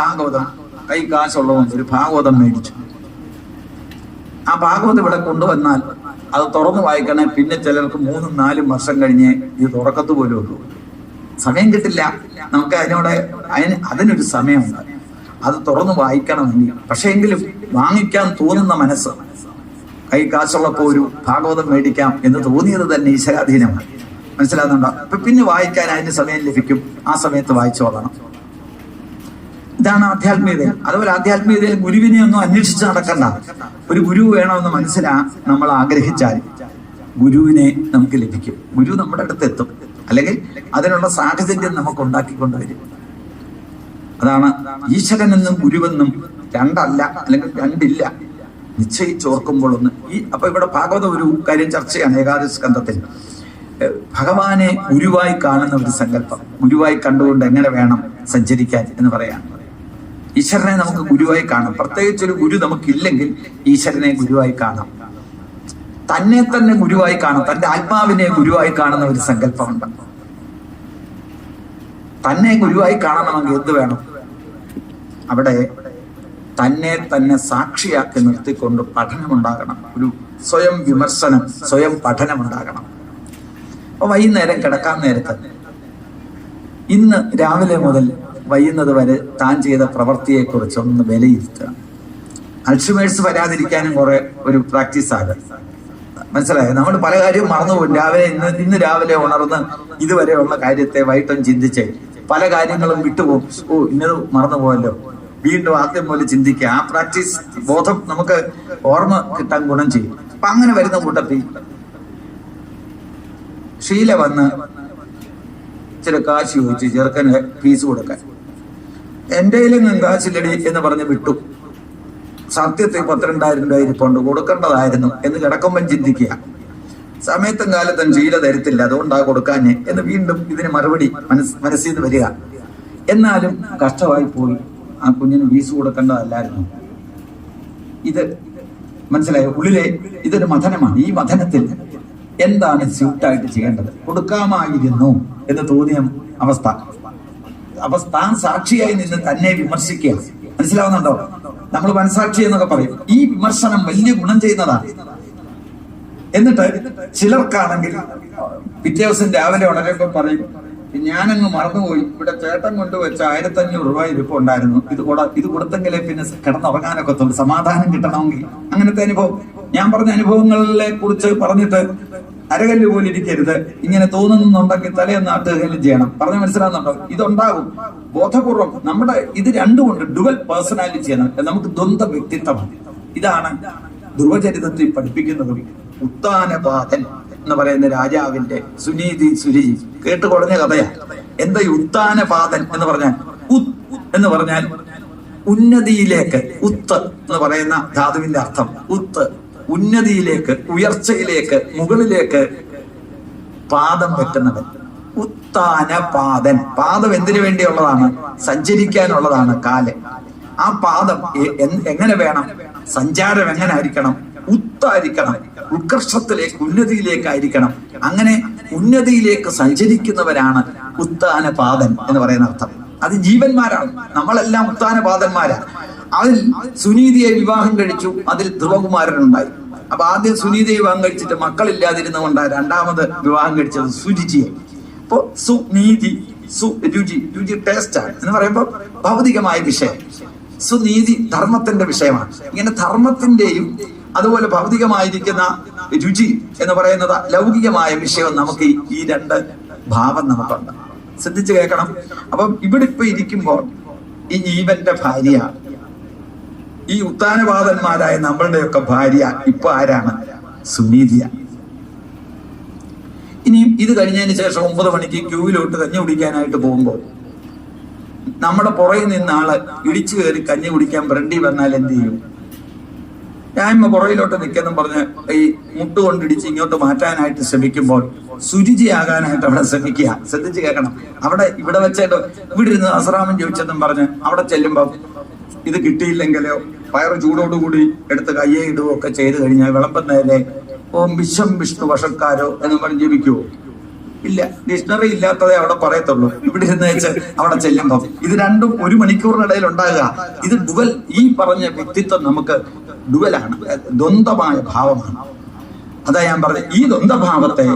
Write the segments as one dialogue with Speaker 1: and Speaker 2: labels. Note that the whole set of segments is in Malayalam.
Speaker 1: ഭാഗവതം. കൈ കാശുള്ളവൻ ഒരു ഭാഗവതം മേടിച്ചു. ആ ഭാഗവതം ഇവിടെ കൊണ്ടുവന്നാൽ അത് തുറന്നു വായിക്കണേ പിന്നെ ചിലർക്ക് മൂന്നും നാലും വർഷം കഴിഞ്ഞ് ഇത് തുറക്കത്ത് പോലും ഉള്ളൂ. സമയം കിട്ടില്ല. നമുക്ക് അതിനോട് അതിന് അതിനൊരു സമയമുണ്ട്. അത് തുറന്നു വായിക്കണമെങ്കിൽ. പക്ഷെ എങ്കിലും വാങ്ങിക്കാൻ തോന്നുന്ന മനസ്സ് കൈ കാശുള്ളപ്പോ ഒരു ഭാഗവതം മേടിക്കാം എന്ന് തോന്നിയത് തന്നെ ഈശ്വരാധീനമാണ്. മനസ്സിലാകുന്നുണ്ടോ? അപ്പൊ പിന്നെ വായിക്കാൻ അതിന് സമയം ലഭിക്കും. ആ സമയത്ത് വായിച്ചു കൊള്ളണം ഇതാണ് ആധ്യാത്മികത അതുപോലെ ആധ്യാത്മികതയിൽ ഗുരുവിനെ ഒന്നും അന്വേഷിച്ച് നടക്കണ്ട. ഒരു ഗുരു വേണമെന്ന് മനസ്സിലാ നമ്മൾ ആഗ്രഹിച്ചാൽ. ഗുരുവിനെ നമുക്ക് ലഭിക്കും. ഗുരു നമ്മുടെ അടുത്ത് എത്തും. അല്ലെങ്കിൽ അതിനുള്ള സാഹചര്യം നമുക്ക് ഉണ്ടാക്കിക്കൊണ്ടുവരും അതാണ് ഈശ്വരനെന്നും ഗുരുവെന്നും രണ്ടല്ല അല്ലെങ്കിൽ രണ്ടില്ല. നിശ്ചയിച്ചോർക്കുമ്പോൾ ഒന്ന്. ഈ അപ്പൊ ഇവിടെ ഭാഗവത ഒരു കാര്യം ചർച്ചയാണ് ഏകാദശ സ്കന്ധത്തിൽ. ഭഗവാനെ ഗുരുവായി കാണുന്ന ഒരു സങ്കല്പം. ഗുരുവായി കണ്ടുകൊണ്ട് എങ്ങനെ വേണം സഞ്ചരിക്കാൻ എന്ന് പറയാൻ. ഈശ്വരനെ നമുക്ക് ഗുരുവായി കാണാം. പ്രത്യേകിച്ച് ഒരു ഗുരു നമുക്കില്ലെങ്കിൽ ഈശ്വരനെ ഗുരുവായി കാണാം. തന്നെ തന്നെ ഗുരുവായി കാണാം. തന്റെ ആത്മാവിനെ ഗുരുവായി കാണുന്ന ഒരു സങ്കല്പമുണ്ട്. തന്നെ ഗുരുവായി കാണണമെങ്കിൽ എന്ത് വേണം? അവിടെ തന്നെ തന്നെ സാക്ഷിയാക്കി നിർത്തിക്കൊണ്ട് പഠനമുണ്ടാകണം. ഒരു സ്വയം വിമർശനം സ്വയം പഠനമുണ്ടാകണം. അപ്പൊ വൈകുന്നേരം കിടക്കാൻ നേരത്ത് ഇന്ന് രാവിലെ മുതൽ വൈകുന്നത് വരെ താൻ ചെയ്ത പ്രവൃത്തിയെ കുറിച്ച് ഒന്ന് വിലയിരുത്തുക. അൾഷിമേഴ്സ് വരാതിരിക്കാനും കുറെ ഒരു പ്രാക്ടീസ് ആകും. മനസ്സിലായോ? നമ്മൾ പല കാര്യവും മറന്നുപോകും രാവിലെ ഇന്ന് ഇന്ന് രാവിലെ ഉണർന്ന് ഇതുവരെയുള്ള കാര്യത്തെ വൈകിട്ടും ചിന്തിച്ച് പല കാര്യങ്ങളും വിട്ടുപോകും. ഓ ഇന്നത് മറന്നുപോയല്ലോ വീണ്ടും ആദ്യം പോലെ ചിന്തിക്കുക. ആ പ്രാക്ടീസ് ബോധം നമുക്ക് ഓർമ്മ കിട്ടാൻ ഗുണം ചെയ്യും. അപ്പൊ അങ്ങനെ വരുന്ന കൂട്ടത്തിൽ ശീല വന്ന് ചില കാശ് ചോദിച്ച് ചെറുക്കന് ഫീസ് കൊടുക്കാൻ. എന്റെ കയ്യിലെങ്ങും ചില്ലടി എന്ന് പറഞ്ഞ് വിട്ടു. സത്യത്തിൽ പന്ത്രണ്ടായിരം രൂപ ഇരിപ്പുണ്ട്. കൊടുക്കേണ്ടതായിരുന്നു എന്ന് കിടക്കുമ്പം ചിന്തിക്കുക. സമയത്തും കാലത്തും ശീല തരത്തില്ല. അതുകൊണ്ടാ കൊടുക്കാഞ്ഞ് എന്ന് വീണ്ടും ഇതിന് മറുപടി മനസ് മനസ്സിൽ നിന്ന് വരിക. എന്നാലും കഷ്ടമായി പോയി. ആ കുഞ്ഞിന് വീസ് കൊടുക്കേണ്ടതല്ലായിരുന്നു. ഇത് മനസ്സിലായ? ഉള്ളിലെ ഇതൊരു മഥനമാണ്. ഈ മഥനത്തിൽ എന്താണ് സ്യൂട്ടായിട്ട് ചെയ്യേണ്ടത്? കൊടുക്കാമായിരുന്നു എന്ന് തോന്നിയ അവസ്ഥ. അപ്പൊ താൻ സാക്ഷിയായി നിന്ന് തന്നെ വിമർശിക്കുക. മനസ്സിലാവുന്നുണ്ടോ? നമ്മൾ മനസാക്ഷി എന്നൊക്കെ പറയും. ഈ വിമർശനം വലിയ ഗുണം ചെയ്യുന്നതാണ്. എന്നിട്ട് ചിലർക്കാണെങ്കിൽ പിറ്റേ ദിവസം രാവിലെ ഉണരുമ്പോ പറയും ഞാനങ്ങ് മറന്നുപോയി. ഇവിടെ ചേട്ടൻ കൊണ്ടുവച്ച ആയിരത്തഞ്ഞൂറ് രൂപ ഇരിപ്പ് ഉണ്ടായിരുന്നു. ഇത് കൂടെ ഇത് കൊടുത്തെങ്കിലേ പിന്നെ കിടന്നുറങ്ങാനൊക്കെ തോന്നും സമാധാനം കിട്ടണമെങ്കിൽ. അങ്ങനത്തെ അനുഭവം. ഞാൻ പറഞ്ഞ അനുഭവങ്ങളെ കുറിച്ച് പറഞ്ഞിട്ട് അരകല്ല് പോലെ ഇരിക്കരുത്. ഇങ്ങനെ തോന്നുന്നുണ്ടെങ്കിൽ തലയൊന്ന് ആട്ടുകയും ചെയ്യണം. പറഞ്ഞ മനസ്സിലാകുന്നുണ്ടോ ഇതുണ്ടാകും. ബോധപൂർവം നമ്മുടെ ഇത് രണ്ടുമുണ്ട് ഡുവൽ പേഴ്സണാലിറ്റി പേഴ്സണാലിറ്റിയാണ് നമുക്ക് ദ്വന്ദ്വ വ്യക്തിത്വമാണ്. ഇതാണ് ധ്രുവചരിതത്തിൽ പഠിപ്പിക്കുന്നത്. ഉത്താനപാതൻ എന്ന് പറയുന്ന രാജാവിന്റെ സുനീതി സുരുചി കേട്ട് കുറഞ്ഞ കഥയാ. എന്താ ഉത്താനപാതൻ എന്ന് പറഞ്ഞാൽ? ഉത് എന്ന് പറഞ്ഞാൽ ഉന്നതിയിലേക്ക് ഉത്ത് എന്ന് പറയുന്ന ധാതുവിന്റെ അർത്ഥം. ഉത്ത്. ഉന്നതിയിലേക്ക് ഉയർച്ചയിലേക്ക് മുകളിലേക്ക് പാദം വെക്കുന്നവൻ. ഉത്താന പാദൻ. പാദം എന്തിനു വേണ്ടിയുള്ളതാണ്? സഞ്ചരിക്കാനുള്ളതാണ് കാൽ. ആ പാദം എങ്ങനെ വേണം? സഞ്ചാരം എങ്ങനെ ആയിരിക്കണം ഉത്തായിരിക്കണം. ഉത്കർഷത്തിലേക്ക് ഉന്നതിയിലേക്കായിരിക്കണം. അങ്ങനെ ഉന്നതിയിലേക്ക് സഞ്ചരിക്കുന്നവരാണ് ഉത്താനപാദൻ എന്ന് പറയുന്ന അർത്ഥം. അത് ജീവന്മാരാണ്. നമ്മളെല്ലാം ഉത്താന ഉത്താനപാദന്മാരാണ് അതിൽ സുനീതിയെ വിവാഹം കഴിച്ചു. അതിൽ ധ്രുവകുമാരനുണ്ടായി. അപ്പൊ ആദ്യം സുനീതി വിവാഹം കഴിച്ചിട്ട് മക്കളില്ലാതിരുന്നുകൊണ്ട് രണ്ടാമത് വിവാഹം കഴിച്ചത് സുരുചിയെ അപ്പോ സുനീതി സുരുചി രുചി ആണ്. എന്ന് പറയുമ്പോൾ ഭൗതികമായ വിഷയം. സുനീതി ധർമ്മത്തിന്റെ വിഷയമാണ്. ഇങ്ങനെ ധർമ്മത്തിന്റെയും അതുപോലെ ഭൗതികമായിരിക്കുന്ന രുചി എന്ന് പറയുന്നത് ലൗകികമായ വിഷയം നമുക്ക് ഈ രണ്ട് ഭാവം നമുക്കുണ്ട്. ശ്രദ്ധിച്ചു കേൾക്കണം. അപ്പം ഇവിടെ ഇപ്പൊ ഇരിക്കുമ്പോൾ ഈ ജീവന്റെ ഭാര്യ ഈ ഉത്താനവാദന്മാരായ നമ്മളുടെയൊക്കെ ഭാര്യ ഇപ്പൊ ആരാണ്? സുനീതിയ ഇനിയും ഇത് കഴിഞ്ഞതിന് ശേഷം ഒമ്പത് മണിക്ക് ക്യൂവിലോട്ട് കഞ്ഞി കുടിക്കാനായിട്ട് പോകുമ്പോൾ നമ്മുടെ പുറകിൽ നിന്ന് ആൾ ഇടിച്ചു കയറി കഞ്ഞി കുടിക്കാൻ ബ്രണ്ടി വന്നാൽ എന്ത് ചെയ്യും? ഞാൻ പുറകിലോട്ട് നിൽക്കുന്നു പറഞ്ഞ് ഈ മുട്ടുകൊണ്ടിടിച്ച് ഇങ്ങോട്ട് മാറ്റാനായിട്ട് ശ്രമിക്കുമ്പോൾ സുരുചിയാകാനായിട്ട് അവിടെ ശ്രമിക്കുക. ശ്രദ്ധിച്ച് കേൾക്കണം. അവിടെ ഇവിടെ വെച്ചിട്ട് ഇവിടെ ഇരുന്ന് അസറാമൻ ചോദിച്ചെന്നും പറഞ്ഞ് അവിടെ ചെല്ലുമ്പോൾ ഇത് കിട്ടിയില്ലെങ്കിലോ വയറ് ചൂടോടുകൂടി എടുത്ത് കയ്യെ ഇടുകയോ ഒക്കെ ചെയ്തു കഴിഞ്ഞാൽ വിളമ്പുന്നതിലെ ഓം വിശ്വം വിഷ്ണു വഷക്കാരോ എന്ന് പറഞ്ഞ് ജപിക്കുവോ ഇല്ല. ഡിക്ഷണറി ഇല്ലാത്തതേ അവിടെ പറയത്തുള്ളൂ. ഇവിടെ ഇരുന്ന് വെച്ച് അവിടെ ചെല്ലുമ്പോൾ ഇത് രണ്ടും ഒരു മണിക്കൂറിനിടയിൽ ഉണ്ടാകുക. ഇത് ഡുവൽ ഈ പറഞ്ഞ വ്യക്തിത്വം നമുക്ക് ഡുവലാണ്. ദ്വന്ദ്മായ ഭാവമാണ്. അതാ ഞാൻ പറഞ്ഞത് ഈ ദ്വന്ദ്ഭാവത്തെ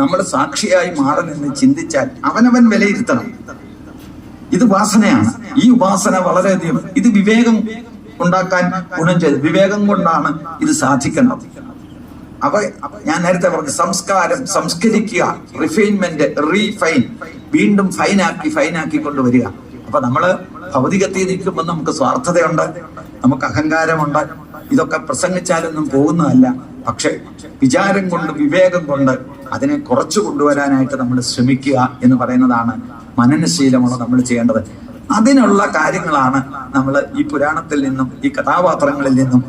Speaker 1: നമ്മൾ സാക്ഷിയായി മാറി നിന്ന് ചിന്തിച്ചാൽ അവനവൻ വിലയിരുത്തണം. ഇത് ഉപാസനയാണ് ഈ ഉപാസന വളരെയധികം ഇത് വിവേകം ഉണ്ടാക്കാൻ ഗുണം ചെയ്തു വിവേകം കൊണ്ടാണ് ഇത് സാധിക്കുന്നത്. അവ ഞാൻ നേരത്തെ പറഞ്ഞു സംസ്കാരം സംസ്കരിക്കുക റിഫൈൻമെന്റ് റീഫൈൻ വീണ്ടും ഫൈനാക്കി ഫൈനാക്കി കൊണ്ടുവരിക അപ്പൊ നമ്മൾ ഭൗതികത്തിൽ നിൽക്കുമ്പോൾ നമുക്ക് സ്വാർത്ഥതയുണ്ട് നമുക്ക് അഹങ്കാരമുണ്ട്. ഇതൊക്കെ പ്രസംഗിച്ചാലൊന്നും പോകുന്നതല്ല. പക്ഷെ വിചാരം കൊണ്ട് വിവേകം കൊണ്ട് അതിനെ കുറച്ചു കൊണ്ടുവരാനായിട്ട് നമ്മൾ ശ്രമിക്കുക എന്ന് പറയുന്നതാണ് മനനശീലമാണ് നമ്മൾ ചെയ്യേണ്ടത്. അതിനുള്ള കാര്യങ്ങളാണ് നമ്മൾ ഈ പുരാണത്തിൽ നിന്നും ഈ കഥാപാത്രങ്ങളിൽ നിന്നും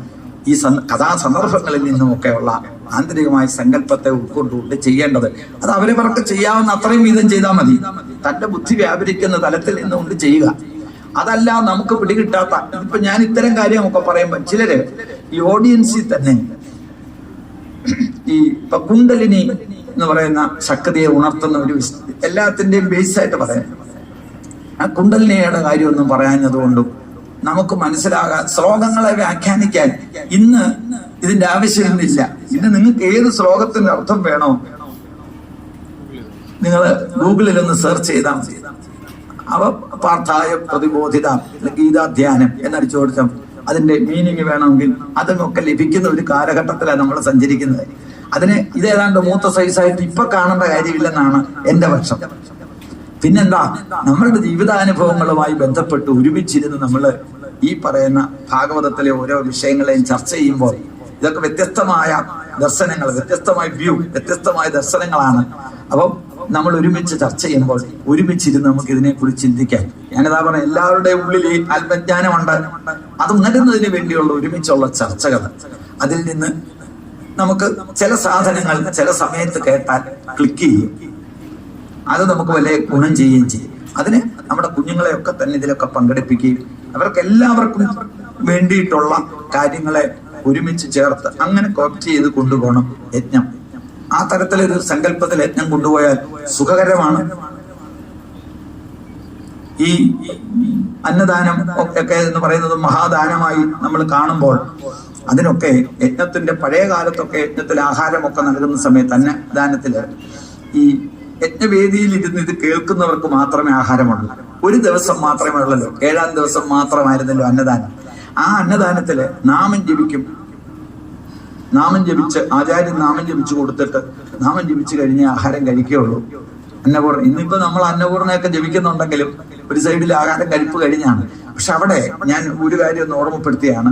Speaker 1: ഈ സന്ദ- കഥാസന്ദർഭങ്ങളിൽ നിന്നുമൊക്കെയുള്ള ആന്തരികമായ സങ്കല്പത്തെ ഉൾക്കൊണ്ടുകൊണ്ട് ചെയ്യേണ്ടത്. അത് അവരവർക്ക് ചെയ്യാവുന്ന അത്രയും വീതം ചെയ്താൽ മതി. തന്റെ ബുദ്ധി വ്യാപരിക്കുന്ന തലത്തിൽ നിന്നുകൊണ്ട് ചെയ്യുക. അതല്ല നമുക്ക് പിടികിട്ടാത്ത ഇപ്പൊ ഞാൻ ഇത്തരം കാര്യമൊക്കെ പറയുമ്പോൾ ചിലര് ഈ ഓഡിയൻസിൽ തന്നെ ഈ ഇപ്പൊ കുണ്ടലിനി എന്ന് പറയുന്ന ശക്തിയെ ഉണർത്തുന്ന ഒരു എല്ലാത്തിന്റെയും ബേസ് ആയിട്ട് പറയാം. ആ കുണ്ടലിനിയുടെ കാര്യമൊന്നും പറയാഞ്ഞതുകൊണ്ടും നമുക്ക് മനസ്സിലാകാൻ ശ്ലോകങ്ങളെ വ്യാഖ്യാനിക്കാൻ ഇന്ന് ഇതിന്റെ ആവശ്യമൊന്നുമില്ല ഇന്ന് നിങ്ങൾക്ക് ഏത് ശ്ലോകത്തിന്റെ അർത്ഥം വേണോ നിങ്ങൾ ഗൂഗിളിൽ ഒന്ന് സെർച്ച് ചെയ്താൽ അവ പാർത്ഥായ പ്രതിബോധിത ഗീതാധ്യാനം എന്നടിച്ചു കൊടുത്താൽ അതിന്റെ മീനിങ് വേണമെങ്കിൽ അതിനൊക്കെ ലഭിക്കുന്ന ഒരു കാലഘട്ടത്തിലാണ് നമ്മൾ സഞ്ചരിക്കുന്നത്. അതിന് ഇതേതാണ്ട് മൂത്ത സൈസായിട്ട് ഇപ്പൊ കാണേണ്ട കാര്യമില്ലെന്നാണ് എന്റെ പക്ഷം പിന്നെന്താ നമ്മളുടെ ജീവിതാനുഭവങ്ങളുമായി ബന്ധപ്പെട്ട് ഒരുമിച്ചിരുന്ന് നമ്മൾ ഈ പറയുന്ന ഭാഗവതത്തിലെ ഓരോ വിഷയങ്ങളെയും ചർച്ച ചെയ്യുമ്പോൾ ഇതൊക്കെ വ്യത്യസ്തമായ ദർശനങ്ങൾ വ്യത്യസ്തമായ വ്യൂ വ്യത്യസ്തമായ ദർശനങ്ങളാണ്. അപ്പം നമ്മൾ ഒരുമിച്ച് ചർച്ച ചെയ്യുമ്പോൾ ഒരുമിച്ചിരുന്ന് നമുക്ക് ഇതിനെക്കുറിച്ച് ചിന്തിക്കാം ഞാനിതാ പറഞ്ഞ എല്ലാവരുടെയും ഉള്ളിൽ ഈ ആത്മജ്ഞാനമുണ്ട്. അത് ഉണരുന്നതിന് വേണ്ടിയുള്ള ഒരുമിച്ചുള്ള ചർച്ചകൾ. അതിൽ നിന്ന് നമുക്ക് ചില സാധനങ്ങൾ ചില സമയത്ത് കേട്ടാൽ ക്ലിക്ക് ചെയ്യും. അത് നമുക്ക് വലിയ ഗുണം ചെയ്യുകയും ചെയ്യും. അതിന് നമ്മുടെ കുഞ്ഞുങ്ങളെയൊക്കെ തന്നെ ഇതിലൊക്കെ പങ്കെടുപ്പിക്കുകയും അവർക്ക് എല്ലാവർക്കും വേണ്ടിയിട്ടുള്ള കാര്യങ്ങളെ ഒരുമിച്ച് ചേർത്ത് അങ്ങനെ കോപ്റ്റ് ചെയ്ത് കൊണ്ടുപോകണം യജ്ഞം. ആ തരത്തിലൊരു സങ്കല്പത്തിൽ യജ്ഞം കൊണ്ടുപോയാൽ സുഖകരമാണ്. ഈ അന്നദാനം ഒക്കെ എന്ന് പറയുന്നത് മഹാദാനമായി നമ്മൾ കാണുമ്പോൾ അതിനൊക്കെ യജ്ഞത്തിന്റെ പഴയ കാലത്തൊക്കെ യജ്ഞത്തിൽ ആഹാരമൊക്കെ നൽകുന്ന സമയത്ത് അന്നദാനത്തിൽ ഈ യജ്ഞവേദിയിൽ ഇരുന്ന് ഇത് കേൾക്കുന്നവർക്ക് മാത്രമേ ആഹാരമുള്ളൂ. ഒരു ദിവസം മാത്രമേ ഉള്ളല്ലോ. ഏഴാം ദിവസം മാത്രമായിരുന്നല്ലോ അന്നദാനം. ആ അന്നദാനത്തിൽ നാമം ജപിക്കും. നാമം ജപിച്ച് ആചാര്യൻ നാമം ജപിച്ചു കൊടുത്തിട്ട് നാമം ജപിച്ചു കഴിഞ്ഞ് ആഹാരം കഴിക്കുകയുള്ളൂ. അന്നപൂർണ ഇന്നിപ്പോ നമ്മൾ അന്നപൂർണയൊക്കെ ജപിക്കുന്നുണ്ടെങ്കിലും ഒരു സൈഡിൽ ആഹാരം കഴിപ്പ് കഴിഞ്ഞാണ്. പക്ഷെ അവിടെ ഞാൻ ഒരു കാര്യം ഒന്ന് ഓർമ്മപ്പെടുത്തിയാണ്.